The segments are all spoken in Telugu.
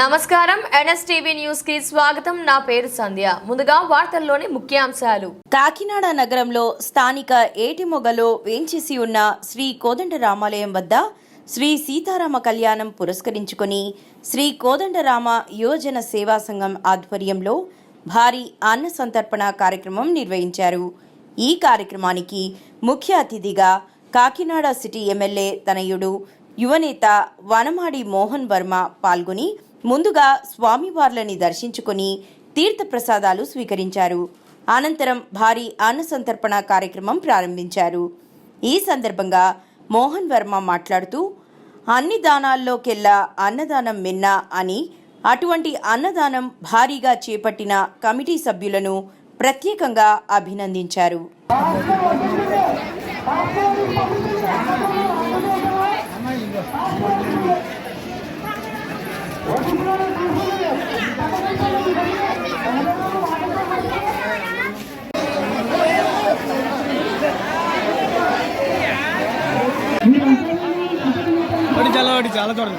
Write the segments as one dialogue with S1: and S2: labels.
S1: నమస్కారం. ఎన్ఎస్టీవీ న్యూస్కి స్వాగతం. నా పేరు సంధ్య. ముందుగా వార్తల్లోని ముఖ్యాంశాలు.
S2: కాకినాడ నగరంలో స్థానిక ఏటిమొగలో వేంచేసి ఉన్న శ్రీ కోదండ రామాలయం వద్ద శ్రీ సీతారామ కళ్యాణం పురస్కరించుకుని శ్రీ కోదండరామ యువజన సేవా సంఘం ఆధ్వర్యంలో భారీ అన్న సంతర్పణ కార్యక్రమం నిర్వహించారు. ఈ కార్యక్రమానికి ముఖ్య అతిథిగా కాకినాడ సిటీ ఎమ్మెల్యే తనయుడు యువనేత వనమాడి మోహన్ వర్మ పాల్గొని ముందుగా స్వామివార్లని దర్శించుకొని తీర్థప్రసాదాలు స్వీకరించారు. అనంతరం భారీ అన్నసంతర్పణ కార్యక్రమం ప్రారంభించారు. ఈ సందర్భంగా మోహన్ వర్మ మాట్లాడుతూ అన్ని దానాల్లోకెల్లా అన్నదానం మిన్న అని అటువంటి అన్నదానం భారీగా చేపట్టిన కమిటీ సభ్యులను ప్రత్యేకంగా అభినందించారు.
S3: ఒకటి చాలా ఒకటి చాలా చూడండి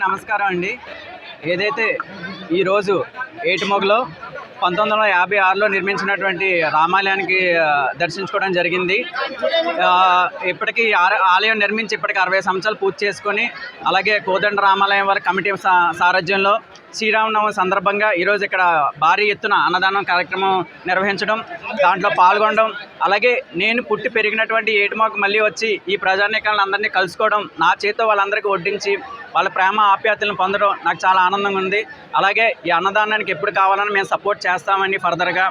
S4: నమస్కారం అండి. ఏదైతే ఈరోజు ఏటిమొగలో పంతొమ్మిది వందల యాభై ఆరులో నిర్మించినటువంటి రామాలయానికి దర్శించుకోవడం జరిగింది. ఇప్పటికీ ఆలయం నిర్మించి ఇప్పటికి అరవై సంవత్సరాలు పూర్తి చేసుకొని అలాగే కోదండ రామాలయం వారి కమిటీ సా- సారథ్యంలో శ్రీరామనవమి సందర్భంగా ఈరోజు ఇక్కడ భారీ ఎత్తున అన్నదానం కార్యక్రమం నిర్వహించడం దాంట్లో పాల్గొనడం అలాగే నేను పుట్టి పెరిగినటువంటి ఏటుమాకు మళ్ళీ వచ్చి ఈ ప్రజానీకాలను అందరినీ కలుసుకోవడం నా చేతితో వాళ్ళందరికీ వడ్డించి వాళ్ళ ప్రేమ ఆప్యాయతలను పొందడం నాకు చాలా ఆనందంగా ఉంది. అలాగే ఈ అన్నదానానికి ఎప్పుడు కావాలని మేము సపోర్ట్ చేస్తామని ఫర్దర్గా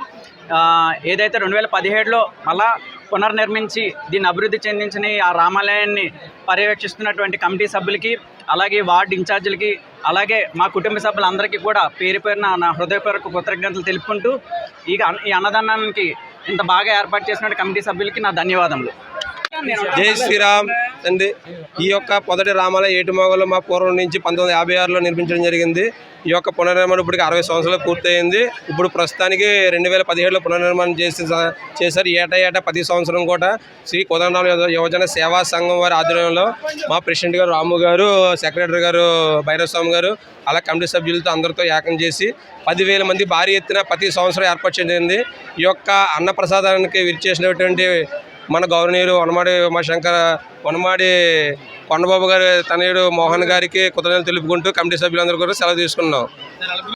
S4: ఏదైతే రెండు వేల పదిహేడులో మళ్ళా పునర్నిర్మించి దీన్ని అభివృద్ధి చెందించిన ఈ ఆ రామాలయాన్ని పర్యవేక్షిస్తున్నటువంటి కమిటీ సభ్యులకి అలాగే వార్డు ఇన్ఛార్జీలకి అలాగే మా కుటుంబ సభ్యులందరికీ కూడా పేరు పేరున నా హృదయపూర్వక కృతజ్ఞతలు తెలుపుకుంటూ ఈ అన్నదానానికి ఇంత బాగా ఏర్పాటు చేసిన కమిటీ సభ్యులకి నా ధన్యవాదములు.
S5: జై శ్రీరామ్ అండి. ఈ యొక్క మొదటి రామాలయ ఏటుమొగలు మా పూర్వం నుంచి పంతొమ్మిది వందల యాభై ఆరులో నిర్మించడం జరిగింది. ఈ యొక్క పునర్నిర్మాణం ఇప్పటికి అరవై సంవత్సరాలు పూర్తయింది. ఇప్పుడు ప్రస్తుతానికి రెండు వేల పదిహేడులో పునర్నిర్మాణం చేసి చేశారు. ఏటా ఏటా ప్రతి సంవత్సరం కూడా శ్రీ కోదండరామ యువ- యువజన సేవా సంఘం వారి ఆధ్వర్యంలో మా ప్రెసిడెంట్ గారు రాము గారు సెక్రటరీ గారు భైరవ స్వామి గారు అలా కమిటీ సభ్యులతో అందరితో ఏకం చేసి పదివేల మంది భారీ ఎత్తున ప్రతి సంవత్సరం ఏర్పాటు చేయడం ఈ యొక్క అన్నప్రసాదానికి విరిచేసినటువంటి మన గౌరవనీయులు వనమాడి ఉమాశంకర వనమాడి కొండబాబు గారి తనయుడు మోహన్ గారికి కృతజ్ఞతలు తెలుపుకుంటూ కమిటీ సభ్యులందరూ కూడా సెలవు తీసుకున్నాం.